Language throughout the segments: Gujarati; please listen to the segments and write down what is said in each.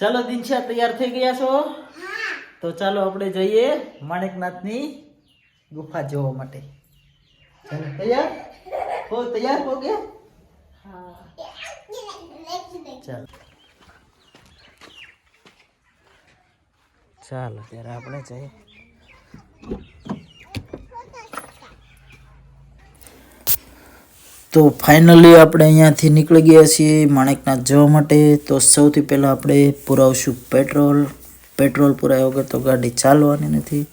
ચાલો દિનશા તૈયાર થઈ ગયા છો? તો ચાલો આપણે જઈએ માણેકનાથની ગુફા જોવા માટે. ચાલો તૈયાર? હો તૈયાર હો ગયા ચાલો. ચાલો ત્યારે આપણે જઈએ. તો ફાઇનલી આપણે અહીંયાથી નીકળી ગયા છીએ માણેકનાથ જવા માટે. તો સૌથી પહેલાં આપણે પુરાવશું પેટ્રોલ પેટ્રોલ પુરાવ્યા વગર તો ગાડી ચાલવાની નથી.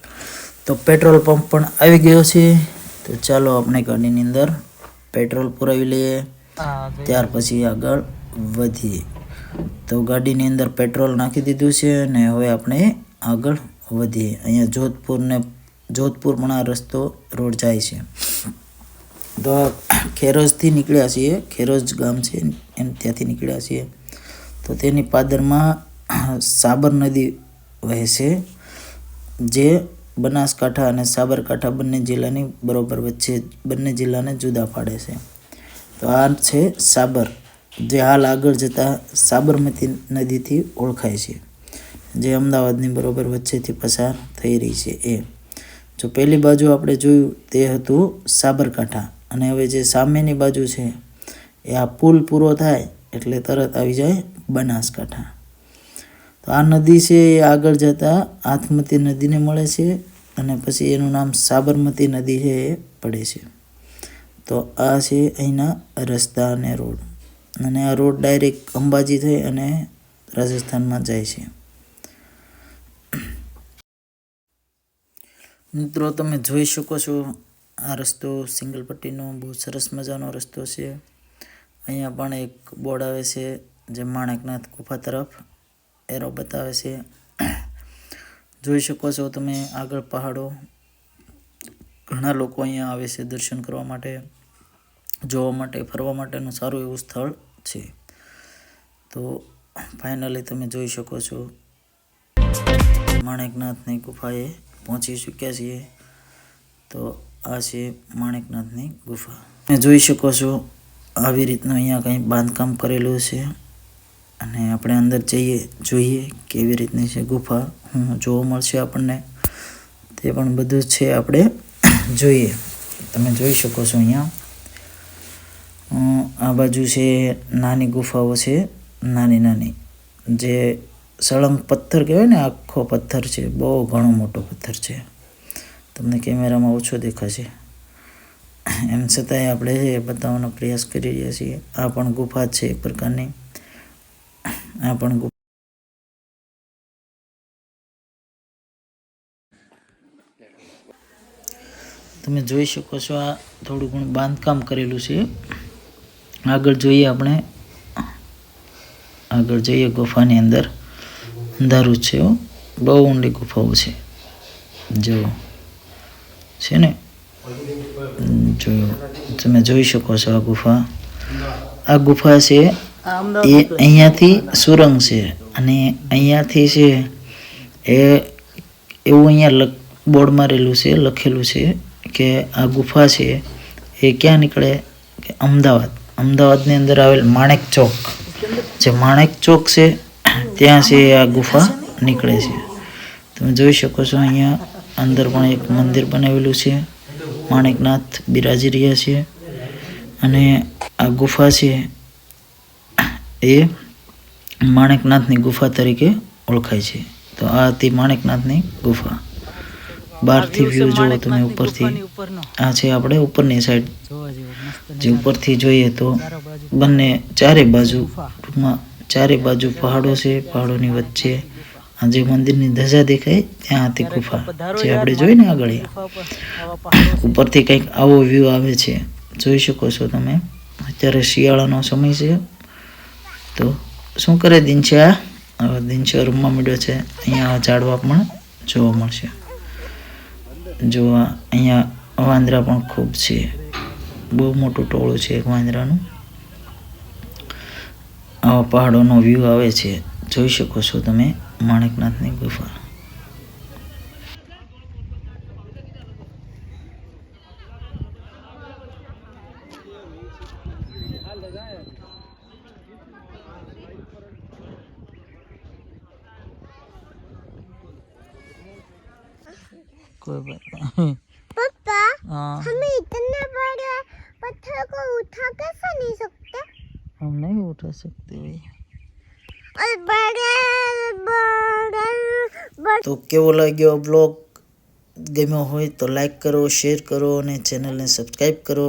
તો પેટ્રોલ પંપ પણ આવી ગયો છે. તો ચાલો આપણે ગાડીની અંદર પેટ્રોલ પુરાવી લઈએ. ત્યાર પછી આગળ વધીએ. તો ગાડીની અંદર પેટ્રોલ નાખી દીધું છે અને હવે આપણે આગળ વધીએ. અહીંયા જોધપુરને જોધપુર પણ આ રસ્તો રોડ જાય છે. તો ખેરોજથી નીકળ્યા છીએ. ખેરોજ ગામ છે એમ ત્યાંથી નીકળ્યા છીએ. તો તેની પાદરમાં સાબર નદી વહે છે, જે બનાસકાંઠા અને સાબરકાંઠા બંને જિલ્લાની બરોબર વચ્ચે બંને જિલ્લાને જુદા પાડે છે. તો આ છે સાબર, જે હાલ આગળ જતાં સાબરમતી નદીથી ઓળખાય છે, જે અમદાવાદની બરોબર વચ્ચેથી પસાર થઈ રહી છે. એ જો પહેલી બાજુ આપણે જોયું તે હતું સાબરકાંઠા. અને હવે જે સામેની બાજુ છે, એ આ પુલ પૂરો થાય એટલે તરત આવી જાય બનાસકાંઠા. તો આ નદી છે એ આગળ જતાં આથમતી નદીને મળે છે અને પછી એનું નામ સાબરમતી નદી છે એ પડે છે. તો આ છે અહીંના રસ્તા અને રોડ. અને આ રોડ ડાયરેક્ટ અંબાજી થઈ અને રાજસ્થાનમાં જાય છે. મિત્રો, તમે જોઈ શકો છો આ રસ્તો સિંગલ પટ્ટીનો બહુ સરસ મજાનો રસ્તો છે. અહીંયા પણ એક બોર્ડ આવે છે, જે માણેકનાથ ગુફા તરફ એરો બતાવે છે. જોઈ શકો છો તમે આગળ પહાડો. ઘણા લોકો અહીંયા આવે છે દર્શન કરવા માટે, જોવા માટે, ફરવા માટેનું સારું એવું સ્થળ છે. તો ફાઇનલી તમે જોઈ શકો છો. માણેકનાથની ગુફાએ પહોંચી ચૂક્યા છીએ. તો આ છે માણેકનાથની ગુફા. તમે જોઈ શકો છો, આવી રીતનું અહીંયા કંઈ બાંધકામ કરેલું છે. અને આપણે અંદર જઈએ, જોઈએ કેવી રીતની છે ગુફા. હું જોવા મળશે આપણને. તે પણ બધું છે આપણે જોઈએ. તમે જોઈ શકો છો અહીંયા. આ બાજુ છે નાની ગુફાઓ છે, નાની નાની. જે સળંગ પથ્થર કહેવાય ને, આખો પથ્થર છે, બહુ ઘણો મોટો પથ્થર છે. તમને કેમેરામાં ઓછો દેખાશે. એમ છતાંય આપણે બતાવવાનો પ્રયાસ કરી રહ્યા છીએ, આ પણ ગુફા છે એક પ્રકારની. આ પણ ગુફા તમે જોઈ શકો છો આ થોડું ઘણું બાંધકામ કરેલું છે. આગળ જોઈએ આપણે. આગળ જઈએ ગુફાની અંદર. અંધારું છે બહુ ઊંડી ગુફાઓ છે. જો છે ને? જો તમે જોઈ શકો છો આ ગુફા. આ ગુફા છે એ અહીંયાથી સુરંગ છે અને અહીંયાથી છે એ એવું અહીંયા બોર્ડ મારેલું છે, લખેલું છે કે આ ગુફા છે એ ક્યાં નીકળે? કે અમદાવાદ. અમદાવાદની અંદર આવેલ માણેક ચોક. જે માણેક ચોક છે, ત્યાં છે આ ગુફા નીકળે છે. તમે જોઈ શકો છો અહીંયા અંદર પણ એક મંદિર બનાવેલું છે. માણેકનાથ બિરાજી રહ્યા છે. અને આ ગુફા છે એ માણેકનાથની ગુફા તરીકે ઓળખાય છે. તો આ હતી માણેકનાથની ગુફા. બહારથી વ્યૂ જોવો તમે ઉપરથી. આ છે આપણે ઉપરની સાઈડ જે ઉપરથી જોઈએ તો બંને ચારે બાજુ ટૂંકમાં ચારે બાજુ પહાડો છે પહાડોની વચ્ચે આ જે મંદિરની ધજા દેખાય ત્યાં હતી ગુફા. જે આપણે જોઈ ને આગળ. ઉપરથી કંઈક આવો વ્યૂ આવે છે. જોઈ શકો છો તમે. અત્યારે શિયાળાનો સમય છે. તો શું કરે દિનચા હવે દિનચા રૂમમાં મળ્યો છે. અહીંયા ઝાડવા પણ જોવા મળશે. જોવા અહીંયા વાંદરા પણ ખૂબ છે. બહુ મોટું ટોળું છે એક વાંદરાનું. આવા પહાડોનો વ્યૂ આવે છે. જોઈ શકો છો તમે. માણેકનાથની ગુફા कोई बात नहीं पापा हमें इतना बड़ा पत्थर को उठा कैसे नहीं सकते हम नहीं उठा सकते भैया और बड़ा તો કેવો લાગ્યો બ્લોગ ગમ્યો હોય તો લાઈક કરો શેર કરો અને ચેનલને સબસ્ક્રાઈબ કરો.